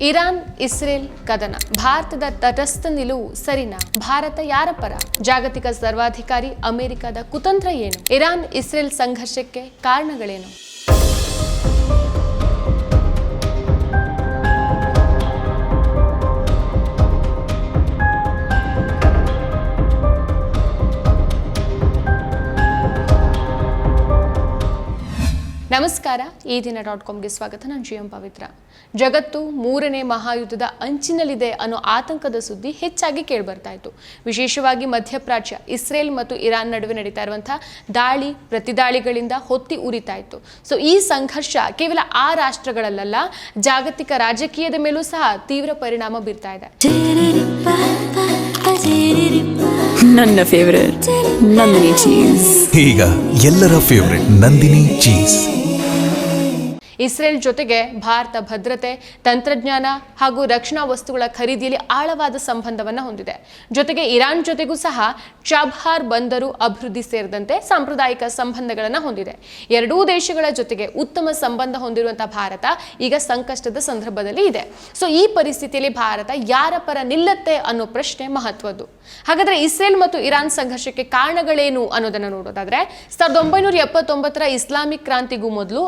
Iran, Israel, ಕದನ. ಭಾರತದ ತಟಸ್ಥ ನಿಲುವು ಸರಿನಾ? ಭಾರತ ಯಾರ ಪರ? ಜಾಗತಿಕ ಸರ್ವಾಧಿಕಾರಿ ಅಮೆರಿಕದ ಕುತಂತ್ರ ಏನು? ಇರಾನ್, ಇಸ್ರೇಲ್ ಸಂಘರ್ಷಕ್ಕೆ ಕಾರಣಗಳೇನು? ನಮಸ್ಕಾರ. ಈ ದಿನ ಡಾಟ್ ಕಾಮ್ಗೆ ಸ್ವಾಗತ. ನಾನು ಜಿ ಎಂ ಪವಿತ್ರ. ಜಗತ್ತು ಮೂರನೇ ಮಹಾಯುದ್ಧದ ಅಂಚಿನಲ್ಲಿದೆ ಅನ್ನೋ ಆತಂಕದ ಸುದ್ದಿ ಹೆಚ್ಚಾಗಿ ಕೇಳಿಬರ್ತಾ ಇತ್ತು ವಿಶೇಷವಾಗಿ ಮಧ್ಯಪ್ರಾಚ್ಯ ಇಸ್ರೇಲ್ ಮತ್ತು ಇರಾನ್ ನಡುವೆ ನಡೀತಾ ಇರುವಂತಹ ದಾಳಿ ಪ್ರತಿದಾಳಿಗಳಿಂದ ಹೊತ್ತಿ ಉರಿತಾ ಇತ್ತು ಸೊ ಈ ಸಂಘರ್ಷ ಕೇವಲ ಆ ರಾಷ್ಟ್ರಗಳಲ್ಲ ಜಾಗತಿಕ ರಾಜಕೀಯದ ಮೇಲೂ ಸಹ ತೀವ್ರ ಪರಿಣಾಮ ಬೀರ್ತಾ ಇದೆ ನನ್ನ ಫೇವರೇಟ್ ನಂದಿನಿ ಚೀಸ್ ಈಗ ಎಲ್ಲರ ಫೇವರೆಟ್ ನಂದಿನಿ ಚೀಸ್ ಇಸ್ರೇಲ್ ಜೊತೆಗೆ ಭಾರತ ಭದ್ರತೆ, ತಂತ್ರಜ್ಞಾನ ಹಾಗೂ ರಕ್ಷಣಾ ವಸ್ತುಗಳ ಖರೀದಿಯಲ್ಲಿ ಆಳವಾದ ಸಂಬಂಧವನ್ನು ಹೊಂದಿದೆ. ಜೊತೆಗೆ ಇರಾನ್ ಜೊತೆಗೂ ಸಹ ಚಾಬ್ಹಾರ್ ಬಂದರು ಅಭಿವೃದ್ಧಿ ಸೇರಿದಂತೆ ಸಾಂಪ್ರದಾಯಿಕ ಸಂಬಂಧಗಳನ್ನು ಹೊಂದಿದೆ. ಎರಡೂ ದೇಶಗಳ ಜೊತೆಗೆ ಉತ್ತಮ ಸಂಬಂಧ ಹೊಂದಿರುವಂತಹ ಭಾರತ ಈಗ ಸಂಕಷ್ಟದ ಸಂದರ್ಭದಲ್ಲಿ ಇದೆ. ಸೊ ಈ ಪರಿಸ್ಥಿತಿಯಲ್ಲಿ ಭಾರತ ಯಾರ ಪರ ನಿಲ್ಲತ್ತೆ ಅನ್ನೋ ಪ್ರಶ್ನೆ ಮಹತ್ವದ್ದು. ಹಾಗಾದ್ರೆ ಇಸ್ರೇಲ್ ಮತ್ತು ಇರಾನ್ ಸಂಘರ್ಷಕ್ಕೆ ಕಾರಣಗಳೇನು ಅನ್ನೋದನ್ನ ನೋಡೋದಾದ್ರೆ, ಸಾವಿರದ ಒಂಬೈನೂರ ಎಪ್ಪತ್ತೊಂಬತ್ತರ ಇಸ್ಲಾಮಿಕ್ ಕ್ರಾಂತಿಗೂ ಮೊದಲು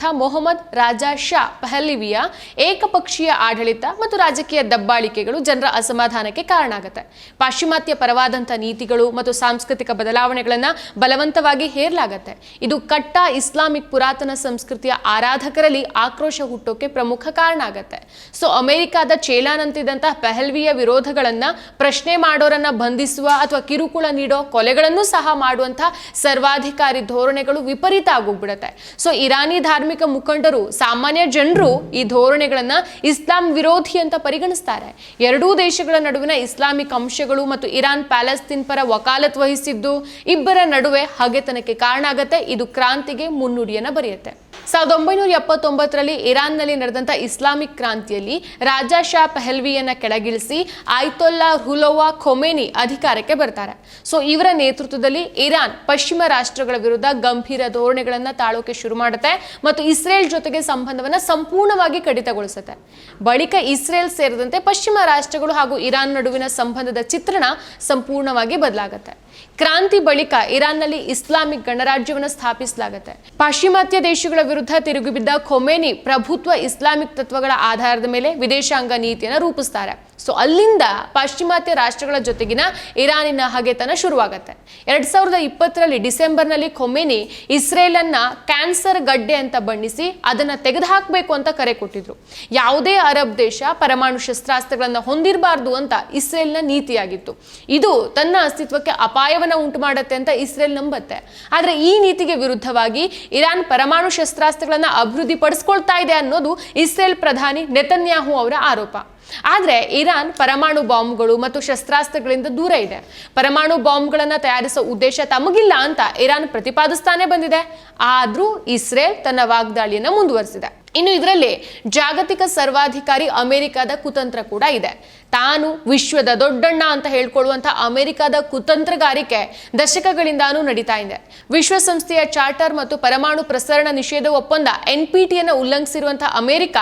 ಅಧಿಕಾರದಲ್ಲಿದ್ದಂಥ ಮೊಹಮ್ಮದ್ ರಾಜಾ ಶಾ ಪಹಲಿವಿಯ ಏಕಪಕ್ಷೀಯ ಆಡಳಿತ ಮತ್ತು ರಾಜಕೀಯ ದಬ್ಬಾಳಿಕೆಗಳು ಜನರ ಅಸಮಾಧಾನಕ್ಕೆ ಕಾರಣ ಆಗುತ್ತೆ ಪಾಶ್ಚಿಮಾತ್ಯ ಪರವಾದಂಥ ನೀತಿಗಳು ಮತ್ತು ಸಾಂಸ್ಕೃತಿಕ ಬದಲಾವಣೆಗಳನ್ನು ಬಲವಂತವಾಗಿ ಹೇರಲಾಗತ್ತೆ. ಇದು ಕಟ್ಟ ಇಸ್ಲಾಮಿಕ್ ಪುರಾತನ ಸಂಸ್ಕೃತಿಯ ಆರಾಧಕರಲ್ಲಿ ಆಕ್ರೋಶ ಹುಟ್ಟೋಕೆ ಪ್ರಮುಖ ಕಾರಣ ಆಗತ್ತೆ. ಸೊ, ಅಮೆರಿಕಾದ ಚೇಲಾನಂತಿದ್ದಂತಹ ಪೆಹಲ್ವಿಯ ವಿರೋಧಗಳನ್ನ ಪ್ರಶ್ನೆ ಮಾಡೋರನ್ನ ಬಂಧಿಸುವ ಅಥವಾ ಕಿರುಕುಳ ನೀಡೋ ಕೊಲೆಗಳನ್ನು ಸಹ ಮಾಡುವಂತಹ ಸರ್ವಾಧಿಕಾರಿ ಧೋರಣೆಗಳು ವಿಪರೀತ ಆಗೋಗ್ಬಿಡತ್ತೆ. ಸೊ, ಇರಾನಿ ಧಾರ್ಮಿಕ ಮುಖಂಡರು, ಸಾಮಾನ್ಯ ಜನರು ಈ ಧೋರಣೆಗಳನ್ನ ಇಸ್ಲಾಂ ವಿರೋಧಿ ಅಂತ ಪರಿಗಣಿಸ್ತಾರೆ. ಎರಡೂ ದೇಶಗಳ ನಡುವಿನ ಇಸ್ಲಾಮಿಕ್ ಅಂಶಗಳು ಮತ್ತು ಇರಾನ್ ಪ್ಯಾಲೆಸ್ತೀನ್ ಪರ ವಕಾಲತ್ ವಹಿಸಿದ್ದು ಇಬ್ಬರ ನಡುವೆ ಹಗೆತನಕ್ಕೆ ಕಾರಣ ಆಗತ್ತೆ. ಇದು ಕ್ರಾಂತಿಗೆ ಮುನ್ನುಡಿಯನ್ನ ಬರೆಯುತ್ತೆ. ಸಾವಿರದ ಒಂಬೈನೂರ ಎಪ್ಪತ್ತೊಂಬತ್ತರಲ್ಲಿ ಇರಾನ್ನಲ್ಲಿ ನಡೆದಂಥ ಇಸ್ಲಾಮಿಕ್ ಕ್ರಾಂತಿಯಲ್ಲಿ ರಾಜಾ ಶಾ ಪೆಹಲ್ವಿಯನ್ನ ಕೆಳಗಿಳಿಸಿ ಆಯ್ತೊಲ್ಲಾ ಹುಲೋವಾ ಖೊಮೇನಿ ಅಧಿಕಾರಕ್ಕೆ ಬರ್ತಾರೆ. ಸೊ, ಇವರ ನೇತೃತ್ವದಲ್ಲಿ ಇರಾನ್ ಪಶ್ಚಿಮ ರಾಷ್ಟ್ರಗಳ ವಿರುದ್ಧ ಗಂಭೀರ ಧೋರಣೆಗಳನ್ನ ತಾಳೋಕೆ ಶುರು ಮಾಡುತ್ತೆ ಮತ್ತು ಇಸ್ರೇಲ್ ಜೊತೆಗೆ ಸಂಬಂಧವನ್ನು ಸಂಪೂರ್ಣವಾಗಿ ಕಡಿತಗೊಳಿಸುತ್ತೆ. ಬಳಿಕ ಇಸ್ರೇಲ್ ಸೇರಿದಂತೆ ಪಶ್ಚಿಮ ರಾಷ್ಟ್ರಗಳು ಹಾಗೂ ಇರಾನ್ ನಡುವಿನ ಸಂಬಂಧದ ಚಿತ್ರಣ ಸಂಪೂರ್ಣವಾಗಿ ಬದಲಾಗುತ್ತೆ. ಕ್ರಾಂತಿ ಬಳಿಕ ಇರಾನ್ನಲ್ಲಿ ಇಸ್ಲಾಮಿಕ್ ಗಣರಾಜ್ಯವನ್ನು ಸ್ಥಾಪಿಸಲಾಗುತ್ತೆ. ಪಾಶ್ಚಿಮಾತ್ಯ ದೇಶಗಳ ವಿರುದ್ಧ ತಿರುಗಿಬಿದ್ದ ಖೊಮೇನಿ ಪ್ರಭುತ್ವ ಇಸ್ಲಾಮಿಕ್ ತತ್ವಗಳ ಆಧಾರದ ಮೇಲೆ ವಿದೇಶಾಂಗ ನೀತಿಯನ್ನು ರೂಪಿಸ್ತಾರೆ. ಸೊ ಅಲ್ಲಿಂದ ಪಾಶ್ಚಿಮಾತ್ಯ ರಾಷ್ಟ್ರಗಳ ಜೊತೆಗಿನ ಇರಾನಿನ ಹಗೆತನ ಶುರುವಾಗತ್ತೆ. ಎರಡ್ ಸಾವಿರದ ಇಪ್ಪತ್ತರಲ್ಲಿ ಡಿಸೆಂಬರ್ನಲ್ಲಿ ಇಸ್ರೇಲ್ ಇಸ್ರೇಲನ್ನ ಕ್ಯಾನ್ಸರ್ ಗಡ್ಡೆ ಅಂತ ಬಣ್ಣಿಸಿ ಅದನ್ನ ತೆಗೆದುಹಾಕಬೇಕು ಅಂತ ಕರೆ ಕೊಟ್ಟಿದ್ರು. ಯಾವುದೇ ಅರಬ್ ದೇಶ ಪರಮಾಣು ಶಸ್ತ್ರಾಸ್ತ್ರಗಳನ್ನ ಹೊಂದಿರಬಾರ್ದು ಅಂತ ಇಸ್ರೇಲ್ನ ನೀತಿಯಾಗಿತ್ತು. ಇದು ತನ್ನ ಅಸ್ತಿತ್ವಕ್ಕೆ ಅಪಾಯವನ್ನ ಉಂಟು ಮಾಡತ್ತೆ ಅಂತ ಇಸ್ರೇಲ್ ನಂಬತ್ತೆ. ಆದ್ರೆ ಈ ನೀತಿಗೆ ವಿರುದ್ಧವಾಗಿ ಇರಾನ್ ಪರಮಾಣು ಶಸ್ತ್ರಾಸ್ತ್ರಗಳನ್ನ ಅಭಿವೃದ್ಧಿ ಪಡಿಸ್ಕೊಳ್ತಾ ಇದೆ ಅನ್ನೋದು ಇಸ್ರೇಲ್ ಪ್ರಧಾನಿ ನೆತನ್ಯಾಹು ಅವರ ಆರೋಪ. ಆದರೆ ಇರಾನ್ ಪರಮಾಣು ಬಾಂಬ್ಗಳು ಮತ್ತು ಶಸ್ತ್ರಾಸ್ತ್ರಗಳಿಂದ ದೂರ ಇದೆ. ಪರಮಾಣು ಬಾಂಬ್ಗಳನ್ನು ತಯಾರಿಸೋ ಉದ್ದೇಶ ತಮಗಿಲ್ಲ ಅಂತ ಇರಾನ್ ಪ್ರತಿಪಾದಿಸ್ತಾನೆ ಬಂದಿದೆ. ಆದರೂ ಇಸ್ರೇಲ್ ತನ್ನ ವಾಗ್ದಾಳಿಯನ್ನು ಮುಂದುವರಿಸಿದೆ. ಇನ್ನು ಇದರಲ್ಲಿ ಜಾಗತಿಕ ಸರ್ವಾಧಿಕಾರಿ ಅಮೆರಿಕದ ಕುತಂತ್ರ ಕೂಡ ಇದೆ. ತಾನು ವಿಶ್ವದ ದೊಡ್ಡಣ್ಣ ಅಂತ ಹೇಳ್ಕೊಳ್ಳುವಂಥ ಅಮೆರಿಕದ ಕುತಂತ್ರಗಾರಿಕೆ ದಶಕಗಳಿಂದಾನೂ ನಡೀತಾ ಇದೆ. ವಿಶ್ವಸಂಸ್ಥೆಯ ಚಾರ್ಟರ್ ಮತ್ತು ಪರಮಾಣು ಪ್ರಸರಣ ನಿಷೇಧ ಒಪ್ಪಂದ ಎನ್ ಪಿ ಟಿಯನ್ನು ಉಲ್ಲಂಘಿಸಿರುವಂಥ ಅಮೆರಿಕ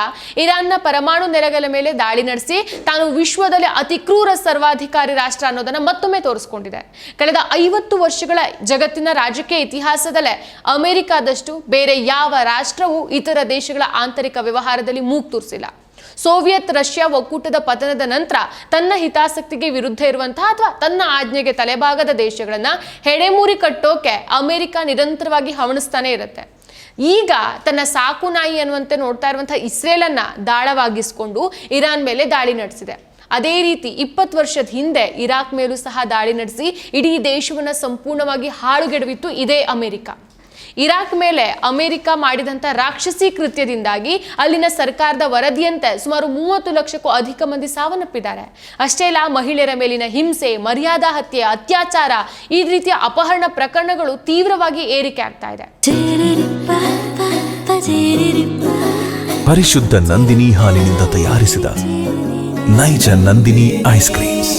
ಇರಾನ್ನ ಪರಮಾಣು ನೆಲೆಗಳ ಮೇಲೆ ದಾಳಿ ನಡೆಸಿ ತಾನು ವಿಶ್ವದಲ್ಲಿ ಅತಿ ಕ್ರೂರ ಸರ್ವಾಧಿಕಾರಿ ರಾಷ್ಟ್ರ ಅನ್ನೋದನ್ನ ಮತ್ತೊಮ್ಮೆ ತೋರಿಸ್ಕೊಂಡಿದೆ. ಕಳೆದ ಐವತ್ತು ವರ್ಷಗಳ ಜಗತ್ತಿನ ರಾಜಕೀಯ ಇತಿಹಾಸದಲ್ಲೇ ಅಮೆರಿಕಾದಷ್ಟು ಬೇರೆ ಯಾವ ರಾಷ್ಟ್ರವೂ ಇತರ ದೇಶಗಳ ಆಂತರಿಕ ವ್ಯವಹಾರದಲ್ಲಿ ಮೂಗ್ ತೂರಿಸಿಲ್ಲ. ಸೋವಿಯತ್ ರಷ್ಯಾ ಒಕ್ಕೂಟದ ಪತನದ ನಂತರ ತನ್ನ ಹಿತಾಸಕ್ತಿಗೆ ವಿರುದ್ಧ ಇರುವಂತಹ ಅಥವಾ ತನ್ನ ಆಜ್ಞೆಗೆ ತಲೆಭಾಗದ ದೇಶಗಳನ್ನ ಹೆಡೆಮೂರಿ ಕಟ್ಟೋಕೆ ಅಮೆರಿಕ ನಿರಂತರವಾಗಿ ಹವಣಿಸ್ತಾನೆ ಇರುತ್ತೆ. ಈಗ ತನ್ನ ಸಾಕು ನಾಯಿ ಅನ್ನುವಂತೆ ನೋಡ್ತಾ ಇರುವಂತಹ ಇಸ್ರೇಲನ್ನ ದಾಳವಾಗಿಸಿಕೊಂಡು ಇರಾನ್ ಮೇಲೆ ದಾಳಿ ನಡೆಸಿದೆ. ಅದೇ ರೀತಿ ಇಪ್ಪತ್ತು ವರ್ಷದ ಹಿಂದೆ ಇರಾಕ್ ಮೇಲೂ ಸಹ ದಾಳಿ ನಡೆಸಿ ಇಡೀ ದೇಶವನ್ನು ಸಂಪೂರ್ಣವಾಗಿ ಹಾಳುಗೆಡವಿತ್ತು ಇದೇ ಅಮೆರಿಕ. ಇರಾಕ್ ಮೇಲೆ ಅಮೆರಿಕ ಮಾಡಿದಂಥ ರಾಕ್ಷಸಿ ಕೃತ್ಯದಿಂದಾಗಿ ಅಲ್ಲಿನ ಸರ್ಕಾರದ ವರದಿಯಂತೆ ಸುಮಾರು ಮೂವತ್ತು ಲಕ್ಷಕ್ಕೂ ಅಧಿಕ ಮಂದಿ ಸಾವನ್ನಪ್ಪಿದ್ದಾರೆ. ಅಷ್ಟೇ ಅಲ್ಲ, ಮಹಿಳೆಯರ ಮೇಲಿನ ಹಿಂಸೆ, ಮರ್ಯಾದಾ ಹತ್ಯೆ, ಅತ್ಯಾಚಾರ ಈ ರೀತಿಯ ಅಪಹರಣ ಪ್ರಕರಣಗಳು ತೀವ್ರವಾಗಿ ಏರಿಕೆ ಆಗ್ತಾ ಇದೆ. ಪರಿಶುದ್ಧ ನಂದಿನಿ ಹಾಲಿನಿಂದ ತಯಾರಿಸಿದ ನೈಜ ನಂದಿನಿ ಐಸ್ ಕ್ರೀಮ್ಸ್.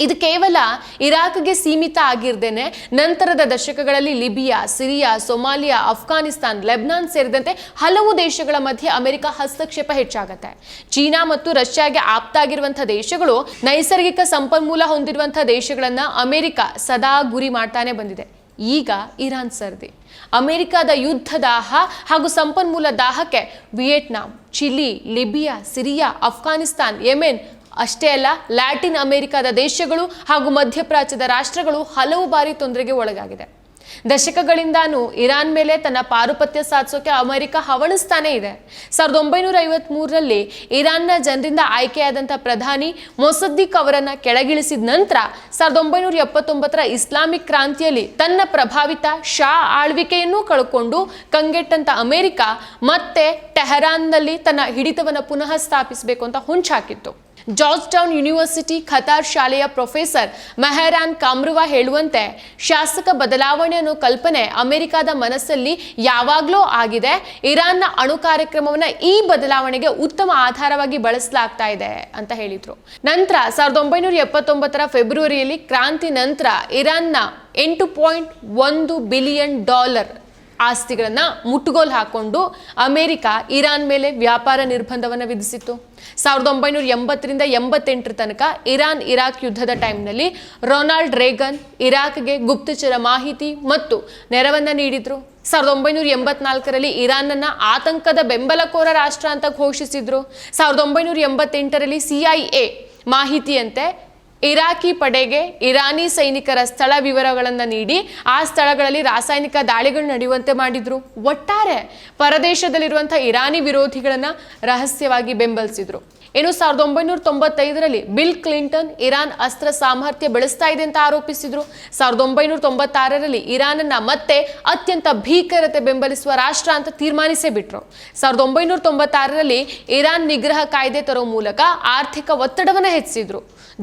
ಇದು ಕೇವಲ ಇರಾಕ್ಗೆ ಸೀಮಿತ ಆಗಿರ್ದೇನೆ ನಂತರದ ದಶಕಗಳಲ್ಲಿ Libya, Syria, Somalia, Afghanistan, Lebanon ಸೇರಿದಂತೆ ಹಲವು ದೇಶಗಳ ಮಧ್ಯೆ ಅಮೆರಿಕ ಹಸ್ತಕ್ಷೇಪ ಹೆಚ್ಚಾಗುತ್ತೆ. ಚೀನಾ ಮತ್ತು ರಷ್ಯಾಗೆ ಆಪ್ತಾಗಿರುವಂತಹ ದೇಶಗಳು ನೈಸರ್ಗಿಕ ಸಂಪನ್ಮೂಲ ಹೊಂದಿರುವಂತಹ ದೇಶಗಳನ್ನ ಅಮೆರಿಕ ಸದಾ ಗುರಿ ಮಾಡ್ತಾನೆ ಬಂದಿದೆ. ಈಗ ಇರಾನ್ ಸರ್ದಿ. ಅಮೆರಿಕದ ಯುದ್ಧ ದಾಹ ಹಾಗೂ ಸಂಪನ್ಮೂಲ ದಾಹಕ್ಕೆ Vietnam, Chile, Libya, Syria, Afghanistan, Yemen ಅಷ್ಟೇ ಅಲ್ಲ, ಲ್ಯಾಟಿನ್ ಅಮೆರಿಕಾದ ದೇಶಗಳು ಹಾಗೂ ಮಧ್ಯಪ್ರಾಚ್ಯದ ರಾಷ್ಟ್ರಗಳು ಹಲವು ಬಾರಿ ತೊಂದರೆಗೆ ಒಳಗಾಗಿದೆ. ದಶಕಗಳಿಂದಾನು ಇರಾನ್ ಮೇಲೆ ತನ್ನ ಪಾರುಪತ್ಯ ಸಾಧಿಸೋಕೆ ಅಮೆರಿಕ ಹವಣಿಸ್ತಾನೇ ಇದೆ. ಸಾವಿರದ ಒಂಬೈನೂರ ಐವತ್ತ್ ಮೂರರಲ್ಲಿ ಇರಾನ್ನ ಜನರಿಂದ ಆಯ್ಕೆಯಾದಂಥ ಪ್ರಧಾನಿ ಮೊಸದ್ದಿಕ್ ಅವರನ್ನು ಕೆಳಗಿಳಿಸಿದ ನಂತರ ಸಾವಿರದ ಒಂಬೈನೂರ ಎಪ್ಪತ್ತೊಂಬತ್ತರ ಇಸ್ಲಾಮಿಕ್ ಕ್ರಾಂತಿಯಲ್ಲಿ ತನ್ನ ಪ್ರಭಾವಿತ ಶಾ ಆಳ್ವಿಕೆಯನ್ನೂ ಕಳ್ಕೊಂಡು ಕಂಗೆಟ್ಟಂಥ ಅಮೆರಿಕ ಮತ್ತೆ ಟೆಹರಾನ್ನಲ್ಲಿ ತನ್ನ ಹಿಡಿತವನ್ನು ಪುನಃ ಸ್ಥಾಪಿಸಬೇಕು ಅಂತ ಹುಂಚಾಕಿತ್ತು ಜಾರ್ಜ್ ಟೌನ್ ಯೂನಿವರ್ಸಿಟಿ ಖತಾರ್ ಶಾಲೆಯ ಪ್ರೊಫೆಸರ್ ಮೆಹರಾನ್ ಕಾಮ್ರುವಾ ಹೇಳುವಂತೆ, ಶಾಸಕ ಬದಲಾವಣೆ ಅನ್ನೋ ಕಲ್ಪನೆ ಅಮೆರಿಕದ ಮನಸ್ಸಲ್ಲಿ ಯಾವಾಗಲೂ ಆಗಿದೆ. ಇರಾನ್ನ ಅಣು ಕಾರ್ಯಕ್ರಮವನ್ನ ಈ ಬದಲಾವಣೆಗೆ ಉತ್ತಮ ಆಧಾರವಾಗಿ ಬಳಸಲಾಗ್ತಾ ಇದೆ ಅಂತ ಹೇಳಿದ್ರು. ನಂತರ ಸಾವಿರದ ಒಂಬೈನೂರ ಎಪ್ಪತ್ತೊಂಬತ್ತರ ಫೆಬ್ರವರಿಯಲ್ಲಿ ಕ್ರಾಂತಿ ನಂತರ ಇರಾನ್ನ ಎಂಟು ಪಾಯಿಂಟ್ ಒಂದು ಬಿಲಿಯನ್ ಡಾಲರ್ ಆಸ್ತಿಗಳನ್ನ ಮುಟ್ಟುಗೋಲು ಹಾಕೊಂಡು ಅಮೆರಿಕ, ಇರಾನ್ ಮೇಲೆ ವ್ಯಾಪಾರ ನಿರ್ಬಂಧವನ್ನು ವಿಧಿಸಿತ್ತು. ಸಾವಿರದ ಒಂಬೈನೂರ ಎಂಬತ್ತರಿಂದ ಎಂಬತ್ತೆಂಟರ ತನಕ ಇರಾನ್, ಇರಾಕ್ ಯುದ್ಧದ ಟೈಮ್ನಲ್ಲಿ ರೊನಾಲ್ಡ್ ರೇಗನ್ ಇರಾಕ್ಗೆ ಗುಪ್ತಚರ ಮಾಹಿತಿ ಮತ್ತು ನೆರವನ್ನ ನೀಡಿದ್ರು. ಸಾವಿರದ ಒಂಬೈನೂರ ಎಂಬತ್ನಾಲ್ಕರಲ್ಲಿ ಇರಾನನ್ನ ಆತಂಕದ ಬೆಂಬಲಕೋರ ರಾಷ್ಟ್ರ ಅಂತ ಘೋಷಿಸಿದ್ರು. ಸಾವಿರದ ಒಂಬೈನೂರ ಎಂಬತ್ತೆಂಟರಲ್ಲಿ ಸಿಐಎ ಮಾಹಿತಿಯಂತೆ ಇರಾಕಿ ಪಡೆಗೆ ಇರಾನಿ ಸೈನಿಕರ ಸ್ಥಳ ವಿವರಗಳನ್ನು ನೀಡಿ ಆ ಸ್ಥಳಗಳಲ್ಲಿ ರಾಸಾಯನಿಕ ದಾಳಿಗಳು ನಡೆಯುವಂತೆ ಮಾಡಿದ್ರು. ಒಟ್ಟಾರೆ ಪರದೇಶದಲ್ಲಿರುವಂಥ ಇರಾನಿ ವಿರೋಧಿಗಳನ್ನು ರಹಸ್ಯವಾಗಿ ಬೆಂಬಲಿಸಿದ್ರು. ಇನ್ನು ಸಾವಿರದ ಒಂಬೈನೂರ ತೊಂಬತ್ತೈದರಲ್ಲಿ ಬಿಲ್ ಕ್ಲಿಂಟನ್ ಇರಾನ್ ಅಸ್ತ್ರ ಸಾಮರ್ಥ್ಯ ಬೆಳೆಸ್ತಾ ಇದೆ ಅಂತ ಆರೋಪಿಸಿದ್ರು. ಸಾವಿರದ ಒಂಬೈನೂರ ತೊಂಬತ್ತಾರರಲ್ಲಿ ಇರಾನನ್ನ ಮತ್ತೆ ಅತ್ಯಂತ ಭೀಕರತೆ ಬೆಂಬಲಿಸುವ ರಾಷ್ಟ್ರ ಅಂತ ತೀರ್ಮಾನಿಸೇ ಬಿಟ್ರು. ಸಾವಿರದ ಒಂಬೈನೂರ ತೊಂಬತ್ತಾರರಲ್ಲಿ ಇರಾನ್ ನಿಗ್ರಹ ಕಾಯ್ದೆ ತರೋ ಮೂಲಕ ಆರ್ಥಿಕ ಒತ್ತಡವನ್ನು ಹೆಚ್ಚಿಸಿದ್ರು.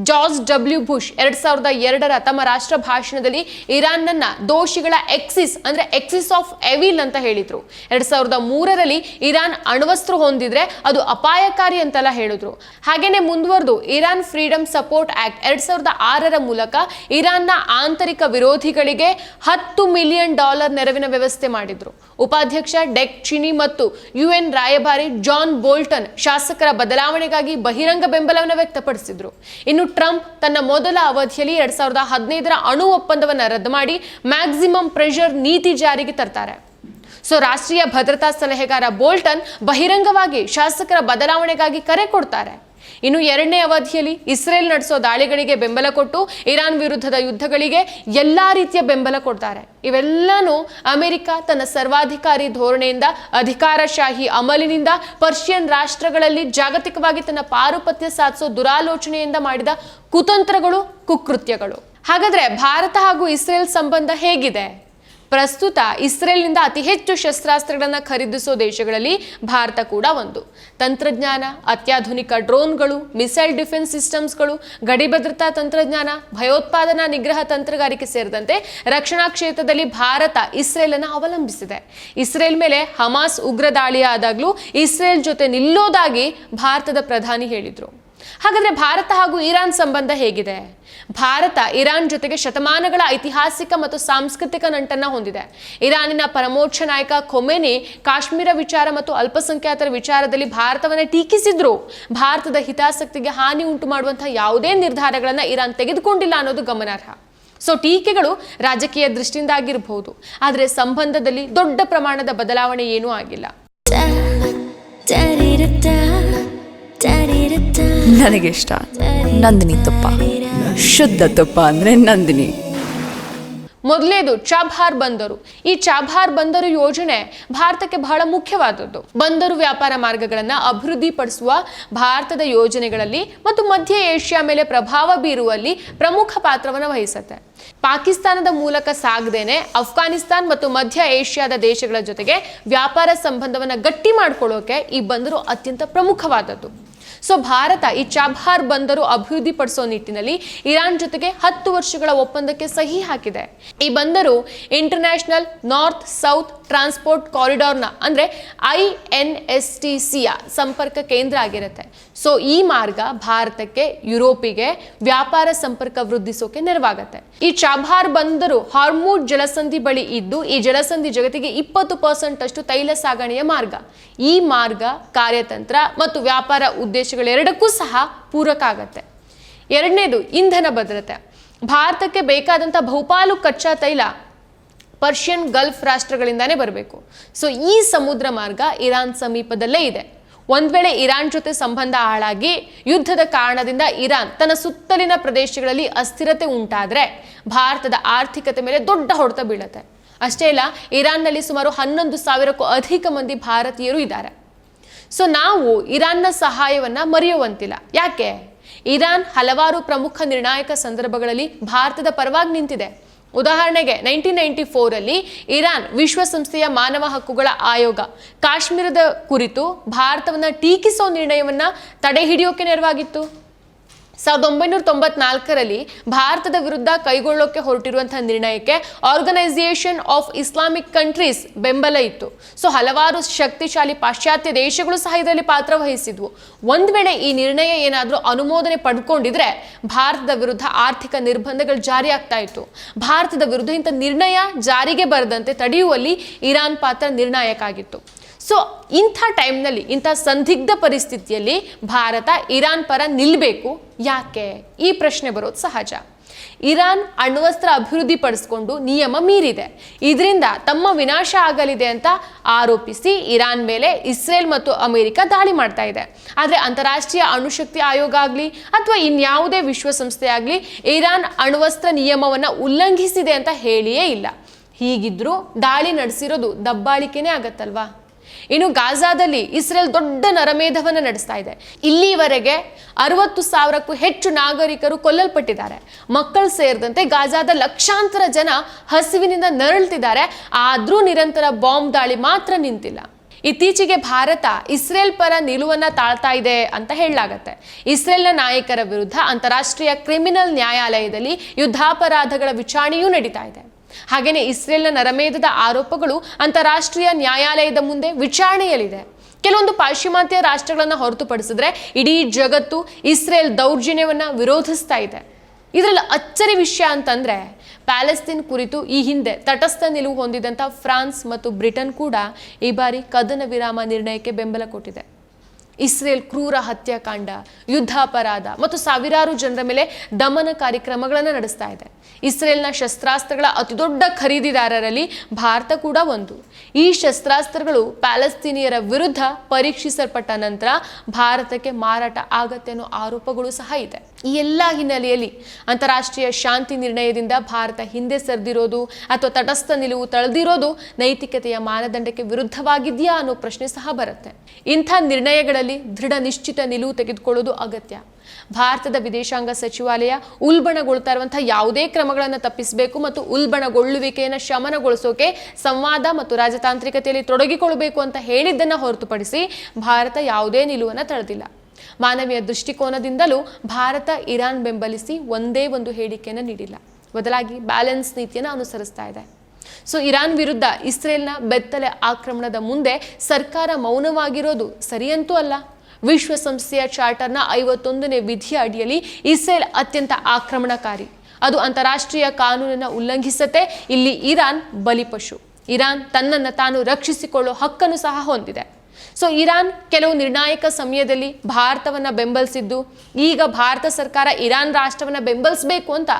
ಜಾರ್ಜ್ ಡಬ್ಲ್ಯೂ ಬುಷ್ ಎರಡ್ ಸಾವಿರದ ಎರಡರ ತಮ್ಮ ರಾಷ್ಟ್ರ ಭಾಷಣದಲ್ಲಿ ಇರಾನ್ನ ದೋಷಿಗಳ ಎಕ್ಸಿಸ್ ಅಂದ್ರೆ ಎಕ್ಸಿಸ್ ಆಫ್ ಎವಿಲ್ ಅಂತ ಹೇಳಿದ್ರು. ಎರಡ್ ಸಾವಿರದ ಮೂರರಲ್ಲಿ ಇರಾನ್ ಅಣ್ವಸ್ತ್ರ ಹೊಂದಿದ್ರೆ ಅದು ಅಪಾಯಕಾರಿ ಅಂತೆಲ್ಲ ಹೇಳಿದ್ರು. ಹಾಗೇನೆ ಮುಂದುವರೆದು ಇರಾನ್ ಫ್ರೀಡಮ್ ಸಪೋರ್ಟ್ ಆಕ್ಟ್ ಎರಡ್ ಸಾವಿರದ ಆರರ ಮೂಲಕ ಇರಾನ್ನ ಆಂತರಿಕ ವಿರೋಧಿಗಳಿಗೆ ಹತ್ತು ಮಿಲಿಯನ್ ಡಾಲರ್ ನೆರವಿನ ವ್ಯವಸ್ಥೆ ಮಾಡಿದ್ರು. ಉಪಾಧ್ಯಕ್ಷ ಡೆಕ್ ಚಿನಿ ಮತ್ತು ಯುಎನ್ ರಾಯಭಾರಿ ಜಾನ್ ಬೋಲ್ಟನ್ ಶಾಸಕರ ಬದಲಾವಣೆಗಾಗಿ ಬಹಿರಂಗ ಬೆಂಬಲವನ್ನು ವ್ಯಕ್ತಪಡಿಸಿದ್ರು. ಇನ್ನು ಟ್ರಂಪ್ ತನ್ನ ಮೊದಲ ಅವಧಿಯಲ್ಲಿ ಎರಡ್ ಸಾವಿರದ ಹದಿನೈದರ ಅಣು ಒಪ್ಪಂದವನ್ನು ರದ್ದು ಮಾಡಿ ಮ್ಯಾಕ್ಸಿಮಮ್ ಪ್ರೆಷರ್ ನೀತಿ ಜಾರಿಗೆ ತರ್ತಾರೆ. ಸೊ ರಾಷ್ಟ್ರೀಯ ಭದ್ರತಾ ಸಲಹೆಗಾರ ಬೋಲ್ಟನ್ ಬಹಿರಂಗವಾಗಿ ಶಾಸಕರ ಬದಲಾವಣೆಗಾಗಿ ಕರೆ ಕೊಡ್ತಾರೆ. ಇನ್ನು ಎರಡನೇ ಅವಧಿಯಲ್ಲಿ ಇಸ್ರೇಲ್ ನಡೆಸೋ ದಾಳಿಗಳಿಗೆ ಬೆಂಬಲ ಕೊಟ್ಟು ಇರಾನ್ ವಿರುದ್ಧದ ಯುದ್ಧಗಳಿಗೆ ಎಲ್ಲ ರೀತಿಯ ಬೆಂಬಲ ಕೊಡ್ತಾರೆ. ಇವೆಲ್ಲನೂ ಅಮೆರಿಕ ತನ್ನ ಸರ್ವಾಧಿಕಾರಿ ಧೋರಣೆಯಿಂದ, ಅಧಿಕಾರಶಾಹಿ ಅಮಲಿನಿಂದ, ಪರ್ಷಿಯನ್ ರಾಷ್ಟ್ರಗಳಲ್ಲಿ ಜಾಗತಿಕವಾಗಿ ತನ್ನ ಪಾರುಪತ್ಯ ಸಾಧಿಸೋ ದುರಾಲೋಚನೆಯಿಂದ ಮಾಡಿದ ಕುತಂತ್ರಗಳು, ಕುಕೃತ್ಯಗಳು. ಹಾಗಾದ್ರೆ ಭಾರತ ಹಾಗೂ ಇಸ್ರೇಲ್ ಸಂಬಂಧ ಹೇಗಿದೆ? ಪ್ರಸ್ತುತ ಇಸ್ರೇಲ್ನಿಂದ ಅತಿ ಹೆಚ್ಚು ಶಸ್ತ್ರಾಸ್ತ್ರಗಳನ್ನು ಖರೀದಿಸೋ ದೇಶಗಳಲ್ಲಿ ಭಾರತ ಕೂಡ ಒಂದು. ತಂತ್ರಜ್ಞಾನ, ಅತ್ಯಾಧುನಿಕ ಡ್ರೋನ್ಗಳು, ಮಿಸೈಲ್ ಡಿಫೆನ್ಸ್ ಸಿಸ್ಟಮ್ಸ್ಗಳು ಗಡಿ ಭದ್ರತಾ ತಂತ್ರಜ್ಞಾನ, ಭಯೋತ್ಪಾದನಾ ನಿಗ್ರಹ ತಂತ್ರಗಾರಿಕೆ ಸೇರಿದಂತೆ ರಕ್ಷಣಾ ಕ್ಷೇತ್ರದಲ್ಲಿ ಭಾರತ ಇಸ್ರೇಲನ್ನು ಅವಲಂಬಿಸಿದೆ. ಇಸ್ರೇಲ್ ಮೇಲೆ ಹಮಾಸ್ ಉಗ್ರ ದಾಳಿಯಾದಾಗಲೂ ಇಸ್ರೇಲ್ ಜೊತೆ ನಿಲ್ಲೋದಾಗಿ ಭಾರತದ ಪ್ರಧಾನಿ ಹೇಳಿದ್ರು. ಹಾಗಾದ್ರೆ ಭಾರತ ಹಾಗೂ ಇರಾನ್ ಸಂಬಂಧ ಹೇಗಿದೆ? ಭಾರತ ಇರಾನ್ ಜೊತೆಗೆ ಶತಮಾನಗಳ ಐತಿಹಾಸಿಕ ಮತ್ತು ಸಾಂಸ್ಕೃತಿಕ ನಂಟನ್ನ ಹೊಂದಿದೆ. ಇರಾನಿನ ಪರಮೋಚ್ಚ ನಾಯಕ ಖೊಮೆನಿ ಕಾಶ್ಮೀರ ವಿಚಾರ ಮತ್ತು ಅಲ್ಪಸಂಖ್ಯಾತರ ವಿಚಾರದಲ್ಲಿ ಭಾರತವನ್ನ ಟೀಕಿಸಿದ್ರು. ಭಾರತದ ಹಿತಾಸಕ್ತಿಗೆ ಹಾನಿ ಉಂಟು ಮಾಡುವಂತಹ ಯಾವುದೇ ನಿರ್ಧಾರಗಳನ್ನ ಇರಾನ್ ತೆಗೆದುಕೊಂಡಿಲ್ಲ ಅನ್ನೋದು ಗಮನಾರ್ಹ. ಸೊ ಟೀಕೆಗಳು ರಾಜಕೀಯ ದೃಷ್ಟಿಯಿಂದ ಆಗಿರಬಹುದು ಆದರೆ ಸಂಬಂಧದಲ್ಲಿ ದೊಡ್ಡ ಪ್ರಮಾಣದ ಬದಲಾವಣೆ ಏನೂ ಆಗಿಲ್ಲ. ನನಗಿಷ್ಟ. ನಂದಿನಿ ತುಪ್ಪ. ಶುದ್ಧ ತುಪ್ಪ ಅಂದ್ರೆ ನಂದಿನಿ. ಮೊದಲೇದು ಚಾಬಾರ್ ಬಂದರು. ಈ ಚಾಬಾರ್ ಬಂದರು ಯೋಜನೆ ಭಾರತಕ್ಕೆ ಬಹಳ ಮುಖ್ಯವಾದದ್ದು. ಬಂದರು ವ್ಯಾಪಾರ ಮಾರ್ಗಗಳನ್ನ ಅಭಿವೃದ್ಧಿಪಡಿಸುವ ಭಾರತದ ಯೋಜನೆಗಳಲ್ಲಿ ಮತ್ತು ಮಧ್ಯ ಏಷ್ಯಾ ಮೇಲೆ ಪ್ರಭಾವ ಬೀರುವಲ್ಲಿ ಪ್ರಮುಖ ಪಾತ್ರವನ್ನು ವಹಿಸುತ್ತೆ. ಪಾಕಿಸ್ತಾನದ ಮೂಲಕ ಸಾಗದೇನೆ ಅಫ್ಘಾನಿಸ್ತಾನ್ ಮತ್ತು ಮಧ್ಯ ಏಷ್ಯಾದ ದೇಶಗಳ ಜೊತೆಗೆ ವ್ಯಾಪಾರ ಸಂಬಂಧವನ್ನ ಗಟ್ಟಿ ಮಾಡ್ಕೊಳ್ಳೋಕೆ ಈ ಬಂದರು ಅತ್ಯಂತ ಪ್ರಮುಖವಾದದ್ದು. ಸೊ ಭಾರತ ಈ ಚಾಬಹಾರ್ ಬಂದರು ಅಭಿವೃದ್ಧಿಪಡಿಸೋ ನಿಟ್ಟಿನಲ್ಲಿ ಇರಾನ್ ಜೊತೆಗೆ ಹತ್ತು ವರ್ಷಗಳ ಒಪ್ಪಂದಕ್ಕೆ ಸಹಿ ಹಾಕಿದೆ. ಈ ಬಂದರು ಇಂಟರ್ನ್ಯಾಷನಲ್ ನಾರ್ತ್ ಸೌತ್ ಟ್ರಾನ್ಸ್ಪೋರ್ಟ್ ಕಾರಿಡಾರ್ನ, ಅಂದರೆ ಐ ಎನ್ ಎಸ್ ಟಿ ಸಿಯ ಸಂಪರ್ಕ ಕೇಂದ್ರ ಆಗಿರುತ್ತೆ. ಸೊ ಈ ಮಾರ್ಗ ಭಾರತಕ್ಕೆ, ಯುರೋಪಿಗೆ ವ್ಯಾಪಾರ ಸಂಪರ್ಕ ವೃದ್ಧಿಸೋಕೆ ನೆರವಾಗುತ್ತೆ. ಈ ಚಾಬಾರ್ ಬಂದರು ಹಾರ್ಮೋಡ್ ಜಲಸಂಧಿ ಬಳಿ ಇದ್ದು, ಈ ಜಲಸಂಧಿ ಜಗತ್ತಿಗೆ ಇಪ್ಪತ್ತು ಪರ್ಸೆಂಟ್ ಅಷ್ಟು ತೈಲ ಸಾಗಣೆಯ ಮಾರ್ಗ. ಈ ಮಾರ್ಗ ಕಾರ್ಯತಂತ್ರ ಮತ್ತು ವ್ಯಾಪಾರ ಉದ್ದೇಶಗಳೆರಡಕ್ಕೂ ಸಹ ಪೂರಕ ಆಗತ್ತೆ. ಎರಡನೇದು, ಇಂಧನ ಭದ್ರತೆ. ಭಾರತಕ್ಕೆ ಬೇಕಾದಂಥ ಬಹುಪಾಲು ಕಚ್ಚಾ ತೈಲ ಪರ್ಷಿಯನ್ ಗಲ್ಫ್ ರಾಷ್ಟ್ರಗಳಿಂದಾನೇ ಬರಬೇಕು. ಸೊ ಈ ಸಮುದ್ರ ಮಾರ್ಗ ಇರಾನ್ ಸಮೀಪದಲ್ಲೇ ಇದೆ. ಒಂದು ವೇಳೆ ಇರಾನ್ ಜೊತೆ ಸಂಬಂಧ ಹಾಳಾಗಿ ಯುದ್ಧದ ಕಾರಣದಿಂದ ಇರಾನ್ ತನ್ನ ಸುತ್ತಲಿನ ಪ್ರದೇಶಗಳಲ್ಲಿ ಅಸ್ಥಿರತೆ ಉಂಟಾದರೆ ಭಾರತದ ಆರ್ಥಿಕತೆ ಮೇಲೆ ದೊಡ್ಡ ಹೊಡೆತ ಬೀಳುತ್ತೆ. ಅಷ್ಟೇ ಇಲ್ಲ ಇರಾನ್ನಲ್ಲಿ ಸುಮಾರು ಹನ್ನೊಂದು ಸಾವಿರಕ್ಕೂ ಅಧಿಕ ಮಂದಿ ಭಾರತೀಯರು ಇದ್ದಾರೆ. ಸೊ ನಾವು ಇರಾನ್ನ ಸಹಾಯವನ್ನು ಮರೆಯುವಂತಿಲ್ಲ. ಯಾಕೆ? ಇರಾನ್ ಹಲವಾರು ಪ್ರಮುಖ ನಿರ್ಣಾಯಕ ಸಂದರ್ಭಗಳಲ್ಲಿ ಭಾರತದ ಪರವಾಗಿ ನಿಂತಿದೆ. ಉದಾಹರಣೆಗೆ ನೈನ್ಟೀನ್ ನೈನ್ಟಿ ಫೋರಲ್ಲಿ ಇರಾನ್ ವಿಶ್ವಸಂಸ್ಥೆಯ ಮಾನವ ಹಕ್ಕುಗಳ ಆಯೋಗ. ಕಾಶ್ಮೀರದ ಕುರಿತು ಭಾರತವನ್ನು ಟೀಕಿಸೋ ನಿರ್ಣಯವನ್ನು ತಡೆ ಹಿಡಿಯೋಕೆ ನೆರವಾಗಿತ್ತು. ಸಾವಿರದ ಒಂಬೈನೂರ ತೊಂಬತ್ನಾಲ್ಕರಲ್ಲಿ ಭಾರತದ ವಿರುದ್ಧ ಕೈಗೊಳ್ಳೋಕೆ ಹೊರಟಿರುವಂತಹ ನಿರ್ಣಯಕ್ಕೆ ಆರ್ಗನೈಸೇಷನ್ ಆಫ್ ಇಸ್ಲಾಮಿಕ್ ಕಂಟ್ರೀಸ್ ಬೆಂಬಲ ಇತ್ತು. ಸೊ ಹಲವಾರು ಶಕ್ತಿಶಾಲಿ ಪಾಶ್ಚಾತ್ಯ ದೇಶಗಳು ಸಹ ಇದರಲ್ಲಿ ಪಾತ್ರ ವಹಿಸಿದ್ವು. ಒಂದು ವೇಳೆ ಈ ನಿರ್ಣಯ ಏನಾದರೂ ಅನುಮೋದನೆ ಪಡ್ಕೊಂಡಿದ್ರೆ ಭಾರತದ ವಿರುದ್ಧ ಆರ್ಥಿಕ ನಿರ್ಬಂಧಗಳು ಜಾರಿ ಆಗ್ತಾ ಇತ್ತು. ಭಾರತದ ವಿರುದ್ಧ ಇಂಥ ನಿರ್ಣಯ ಜಾರಿಗೆ ಬರದಂತೆ ತಡೆಯುವಲ್ಲಿ ಇರಾನ್ ಪಾತ್ರ ನಿರ್ಣಾಯಕ ಆಗಿತ್ತು. ಸೊ ಇಂಥ ಟೈಮ್ನಲ್ಲಿ ಇಂಥ ಸಂದಿಗ್ಧ ಪರಿಸ್ಥಿತಿಯಲ್ಲಿ ಭಾರತ ಇರಾನ್ ಪರ ನಿಲ್ಲಬೇಕು ಯಾಕೆ? ಈ ಪ್ರಶ್ನೆ ಬರೋದು ಸಹಜ. ಇರಾನ್ ಅಣ್ವಸ್ತ್ರ ಅಭಿವೃದ್ಧಿ ಪಡಿಸ್ಕೊಂಡು ನಿಯಮ ಮೀರಿದೆ. ಇದರಿಂದ ತಮ್ಮ ವಿನಾಶ ಆಗಲಿದೆ ಅಂತ ಆರೋಪಿಸಿ ಇರಾನ್ ಮೇಲೆ ಇಸ್ರೇಲ್ ಮತ್ತು ಅಮೆರಿಕ ದಾಳಿ ಮಾಡ್ತಾ ಇದೆ. ಆದರೆ ಅಂತಾರಾಷ್ಟ್ರೀಯ ಅಣುಶಕ್ತಿ ಆಯೋಗ ಆಗಲಿ ಅಥವಾ ಇನ್ಯಾವುದೇ ವಿಶ್ವಸಂಸ್ಥೆ ಆಗಲಿ ಇರಾನ್ ಅಣ್ವಸ್ತ್ರ ನಿಯಮವನ್ನು ಉಲ್ಲಂಘಿಸಿದೆ ಅಂತ ಹೇಳಿಯೇ ಇಲ್ಲ. ಹೀಗಿದ್ರೂ ದಾಳಿ ನಡೆಸಿರೋದು ದಬ್ಬಾಳಿಕೆನೇ ಆಗತ್ತಲ್ವಾ? ಇನ್ನು ಗಾಜಾದಲ್ಲಿ ಇಸ್ರೇಲ್ ದೊಡ್ಡ ನರಮೇಧವನ್ನು ನಡೆಸ್ತಾ ಇದೆ. ಇಲ್ಲಿವರೆಗೆ ಅರವತ್ತು ಸಾವಿರಕ್ಕೂ ಹೆಚ್ಚು ನಾಗರಿಕರು ಕೊಲ್ಲಲ್ಪಟ್ಟಿದ್ದಾರೆ. ಮಕ್ಕಳು ಸೇರಿದಂತೆ ಗಾಜಾದ ಲಕ್ಷಾಂತರ ಜನ ಹಸಿವಿನಿಂದ ನರಳುತ್ತಿದ್ದಾರೆ ಆದರೂ ನಿರಂತರ ಬಾಂಬ್ ದಾಳಿ ಮಾತ್ರ ನಿಂತಿಲ್ಲ. ಇತ್ತೀಚೆಗೆ ಭಾರತ ಇಸ್ರೇಲ್ ಪರ ನಿಲುವನ್ನ ತಾಳ್ತಾ ಇದೆ ಅಂತ ಹೇಳಲಾಗತ್ತೆ. ಇಸ್ರೇಲ್ನ ನಾಯಕರ ವಿರುದ್ಧ ಅಂತಾರಾಷ್ಟ್ರೀಯ ಕ್ರಿಮಿನಲ್ ನ್ಯಾಯಾಲಯದಲ್ಲಿ ಯುದ್ಧಾಪರಾಧಗಳ ವಿಚಾರಣೆಯೂ ನಡೀತಾ ಇದೆ. ಹಾಗೆಯೇ ಇಸ್ರೇಲ್ನ ನರಮೇಧದ ಆರೋಪಗಳು ಅಂತಾರಾಷ್ಟ್ರೀಯ ನ್ಯಾಯಾಲಯದ ಮುಂದೆ ವಿಚಾರಣೆಯಲ್ಲಿದೆ. ಕೆಲವೊಂದು ಪಾಶ್ಚಿಮಾತ್ಯ ರಾಷ್ಟ್ರಗಳನ್ನು ಹೊರತುಪಡಿಸಿದ್ರೆ ಇಡೀ ಜಗತ್ತು ಇಸ್ರೇಲ್ ದೌರ್ಜನ್ಯವನ್ನ ವಿರೋಧಿಸ್ತಾ ಇದೆ. ಇದರಲ್ಲಿ ಅಚ್ಚರಿ ವಿಷಯ ಅಂತಂದ್ರೆ ಪ್ಯಾಲೆಸ್ತೀನ್ ಕುರಿತು ಈ ಹಿಂದೆ ತಟಸ್ಥ ನಿಲುವು ಹೊಂದಿದಂಥ ಫ್ರಾನ್ಸ್ ಮತ್ತು ಬ್ರಿಟನ್ ಕೂಡ ಈ ಬಾರಿ ಕದನ ವಿರಾಮ ನಿರ್ಣಯಕ್ಕೆ ಬೆಂಬಲ ಕೊಟ್ಟಿದೆ. ಇಸ್ರೇಲ್ ಕ್ರೂರ ಹತ್ಯಾಕಾಂಡ, ಯುದ್ಧಾಪರಾಧ ಮತ್ತು ಸಾವಿರಾರು ಜನರ ಮೇಲೆ ದಮನ ಕಾರ್ಯಕ್ರಮಗಳನ್ನು ನಡೆಸ್ತಾ ಇದೆ. ಇಸ್ರೇಲ್ನ ಶಸ್ತ್ರಾಸ್ತ್ರಗಳ ಅತಿದೊಡ್ಡ ಖರೀದಿದಾರರಲ್ಲಿ ಭಾರತ ಕೂಡ ಒಂದು. ಈ ಶಸ್ತ್ರಾಸ್ತ್ರಗಳು ಪ್ಯಾಲೆಸ್ತೀನಿಯರ ವಿರುದ್ಧ ಪರೀಕ್ಷಿಸಲ್ಪಟ್ಟ ನಂತರ ಭಾರತಕ್ಕೆ ಮಾರಾಟ ಆಗತ್ತೆ ಅನ್ನೋ ಆರೋಪಗಳು ಸಹ ಇದೆ. ಈ ಎಲ್ಲ ಹಿನ್ನೆಲೆಯಲ್ಲಿ ಅಂತಾರಾಷ್ಟ್ರೀಯ ಶಾಂತಿ ನಿರ್ಣಯದಿಂದ ಭಾರತ ಹಿಂದೆ ಸರಿದಿರೋದು ಅಥವಾ ತಟಸ್ಥ ನಿಲುವು ತಳೆದಿರೋದು ನೈತಿಕತೆಯ ಮಾನದಂಡಕ್ಕೆ ವಿರುದ್ಧವಾಗಿದೆಯಾ ಅನ್ನೋ ಪ್ರಶ್ನೆ ಸಹ ಬರುತ್ತೆ. ಇಂಥ ನಿರ್ಣಯಗಳಲ್ಲಿ ದೃಢ ನಿಶ್ಚಿತ ನಿಲುವು ತೆಗೆದುಕೊಳ್ಳೋದು ಅಗತ್ಯ. ಭಾರತದ ವಿದೇಶಾಂಗ ಸಚಿವಾಲಯ ಉಲ್ಬಣಗೊಳ್ತಾ ಇರುವಂತಹ ಯಾವುದೇ ಕ್ರಮಗಳನ್ನು ತಪ್ಪಿಸಬೇಕು ಮತ್ತು ಉಲ್ಬಣಗೊಳ್ಳುವಿಕೆಯನ್ನು ಶಮನಗೊಳಿಸೋಕೆ ಸಂವಾದ ಮತ್ತು ರಾಜತಾಂತ್ರಿಕತೆಯಲ್ಲಿ ತೊಡಗಿಕೊಳ್ಳಬೇಕು ಅಂತ ಹೇಳಿದ್ದನ್ನು ಹೊರತುಪಡಿಸಿ ಭಾರತ ಯಾವುದೇ ನಿಲುವನ್ನು ತಳೆದಿಲ್ಲ. ಮಾನವೀಯ ದೃಷ್ಟಿಕೋನದಿಂದಲೂ ಭಾರತ ಇರಾನ್ ಬೆಂಬಲಿಸಿ ಒಂದೇ ಒಂದು ಹೇಳಿಕೆಯನ್ನು ನೀಡಿಲ್ಲ. ಬದಲಾಗಿ ಬ್ಯಾಲೆನ್ಸ್ ನೀತಿಯನ್ನು ಅನುಸರಿಸ್ತಾ ಇದೆ. ಸೊ, ಇರಾನ್ ವಿರುದ್ಧ ಇಸ್ರೇಲ್ನ ಬೆತ್ತಲೆ ಆಕ್ರಮಣದ ಮುಂದೆ ಸರ್ಕಾರ ಮೌನವಾಗಿರೋದು ಸರಿಯಂತೂ ಅಲ್ಲ. ವಿಶ್ವಸಂಸ್ಥೆಯ ಚಾರ್ಟರ್ನ ಐವತ್ತೊಂದನೇ ವಿಧಿಯ ಅಡಿಯಲ್ಲಿ ಇಸ್ರೇಲ್ ಅತ್ಯಂತ ಆಕ್ರಮಣಕಾರಿ. ಅದು ಅಂತಾರಾಷ್ಟ್ರೀಯ ಕಾನೂನನ್ನು ಉಲ್ಲಂಘಿಸತೆ ಇಲ್ಲಿ ಇರಾನ್ ಬಲಿಪಶು ಇರಾನ್ ತನ್ನನ್ನು ತಾನು ರಕ್ಷಿಸಿಕೊಳ್ಳೋ ಹಕ್ಕನ್ನು ಸಹ ಹೊಂದಿದೆ. ಸೊ ಇರಾನ್ ಕೆಲವು ನಿರ್ಣಾಯಕ ಸಮಯದಲ್ಲಿ ಭಾರತವನ್ನು ಬೆಂಬಲಿಸಿದ್ದು, ಈಗ ಭಾರತ ಸರ್ಕಾರ ಇರಾನ್ ರಾಷ್ಟ್ರವನ್ನು ಬೆಂಬಲಿಸಬೇಕು ಅಂತ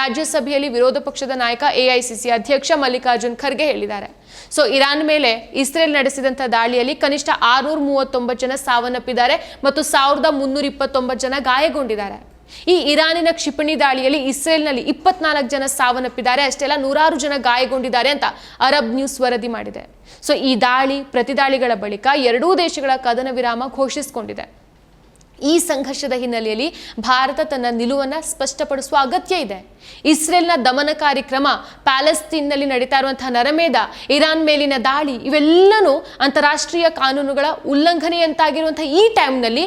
ರಾಜ್ಯಸಭೆಯಲ್ಲಿ ವಿರೋಧ ಪಕ್ಷದ ನಾಯಕ ಎಐಸಿಸಿ ಅಧ್ಯಕ್ಷ ಮಲ್ಲಿಕಾರ್ಜುನ್ ಖರ್ಗೆ ಹೇಳಿದ್ದಾರೆ. ಸೊ ಇರಾನ್ ಮೇಲೆ ಇಸ್ರೇಲ್ ನಡೆಸಿದಂಥ ದಾಳಿಯಲ್ಲಿ ಕನಿಷ್ಠ ಆರುನೂರ ಮೂವತ್ತೊಂಬತ್ತು ಜನ ಸಾವನ್ನಪ್ಪಿದ್ದಾರೆ ಮತ್ತು ಸಾವಿರದ ಮುನ್ನೂರ ಇಪ್ಪತ್ತೊಂಬತ್ತು ಜನ ಗಾಯಗೊಂಡಿದ್ದಾರೆ. ಈ ಇರಾನಿನ ಕ್ಷಿಪಣಿ ದಾಳಿಯಲ್ಲಿ ಇಸ್ರೇಲ್ನಲ್ಲಿ ಇಪ್ಪತ್ನಾಲ್ಕು ಜನ ಸಾವನ್ನಪ್ಪಿದ್ದಾರೆ. ಅಷ್ಟೆಲ್ಲ ನೂರಾರು ಜನ ಗಾಯಗೊಂಡಿದ್ದಾರೆ ಅಂತ ಅರಬ್ ನ್ಯೂಸ್ ವರದಿ ಮಾಡಿದೆ. ಸೊ, ಈ ದಾಳಿ ಪ್ರತಿದಾಳಿಗಳ ಬಳಿಕ ಎರಡೂ ದೇಶಗಳ ಕದನ ವಿರಾಮ ಘೋಷಿಸಿಕೊಂಡಿದೆ. ಈ ಸಂಘರ್ಷದ ಹಿನ್ನೆಲೆಯಲ್ಲಿ ಭಾರತ ತನ್ನ ನಿಲುವನ್ನು ಸ್ಪಷ್ಟಪಡಿಸುವ ಅಗತ್ಯ ಇದೆ. ಇಸ್ರೇಲ್ನ ದಮನ ಕಾರ್ಯಕ್ರಮ ಪ್ಯಾಲೆಸ್ತೀನ್ನಲ್ಲಿ ನಡೀತಾ ಇರುವಂತಹ ನರಮೇಧ, ಇರಾನ್ ಮೇಲಿನ ದಾಳಿ ಇವೆಲ್ಲನೂ ಅಂತಾರಾಷ್ಟ್ರೀಯ ಕಾನೂನುಗಳ ಉಲ್ಲಂಘನೆಯಂತಾಗಿರುವಂತಹ ಈ ಟೈಮ್ನಲ್ಲಿ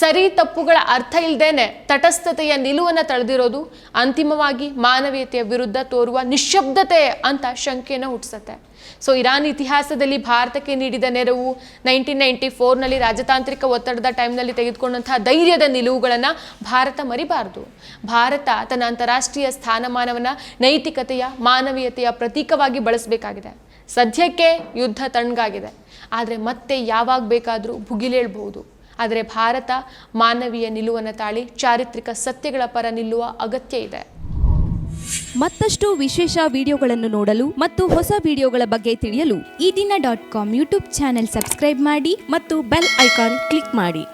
ಸರಿ ತಪ್ಪುಗಳ ಅರ್ಥ ಇಲ್ಲದೇನೆ ತಟಸ್ಥತೆಯ ನಿಲುವನ್ನು ತಳೆದಿರೋದು ಅಂತಿಮವಾಗಿ ಮಾನವೀಯತೆಯ ವಿರುದ್ಧ ತೋರುವ ನಿಶ್ಶಬ್ದತೆ ಅಂತ ಶಂಕೆಯನ್ನು ಹುಟ್ಟಿಸುತ್ತೆ. ಸೊ ಇರಾನ್ ಇತಿಹಾಸದಲ್ಲಿ ಭಾರತಕ್ಕೆ ನೀಡಿದ ನೆರವು ನೈನ್ಟೀನ್ ನೈಂಟಿ ಫೋರ್ನಲ್ಲಿ ರಾಜತಾಂತ್ರಿಕ ಒತ್ತಡದ ಟೈಮ್ನಲ್ಲಿ ತೆಗೆದುಕೊಂಡಂತಹ ಧೈರ್ಯದ ನಿಲುವುಗಳನ್ನು ಭಾರತ ಮರಿಬಾರದು. ಭಾರತ ತನ್ನ ಅಂತಾರಾಷ್ಟ್ರೀಯ ಸ್ಥಾನಮಾನವನ್ನು ನೈತಿಕತೆಯ, ಮಾನವೀಯತೆಯ ಪ್ರತೀಕವಾಗಿ ಬಳಸಬೇಕಾಗಿದೆ. ಸದ್ಯಕ್ಕೆ ಯುದ್ಧ ತಣ್ಣಗಾಗಿದೆ. ಆದರೆ ಮತ್ತೆ ಯಾವಾಗ ಬೇಕಾದರೂ ಭುಗಿಲೇಳ್ಬಹುದು. ಆದರೆ ಭಾರತ ಮಾನವೀಯ ನಿಲುವನ್ನು ತಾಳಿ ಚಾರಿತ್ರಿಕ ಸತ್ಯಗಳ ಪರ ನಿಲ್ಲುವ ಅಗತ್ಯ ಇದೆ. ಮತ್ತಷ್ಟು ವಿಶೇಷ ವಿಡಿಯೋಗಳನ್ನು ನೋಡಲು ಮತ್ತು ಹೊಸ ವಿಡಿಯೋಗಳ ಬಗ್ಗೆ ತಿಳಿಯಲು Ee Dina dot com YouTube channel subscribe ಮಾಡಿ ಮತ್ತು ಬೆಲ್ ಐಕಾನ್ ಕ್ಲಿಕ್ ಮಾಡಿ.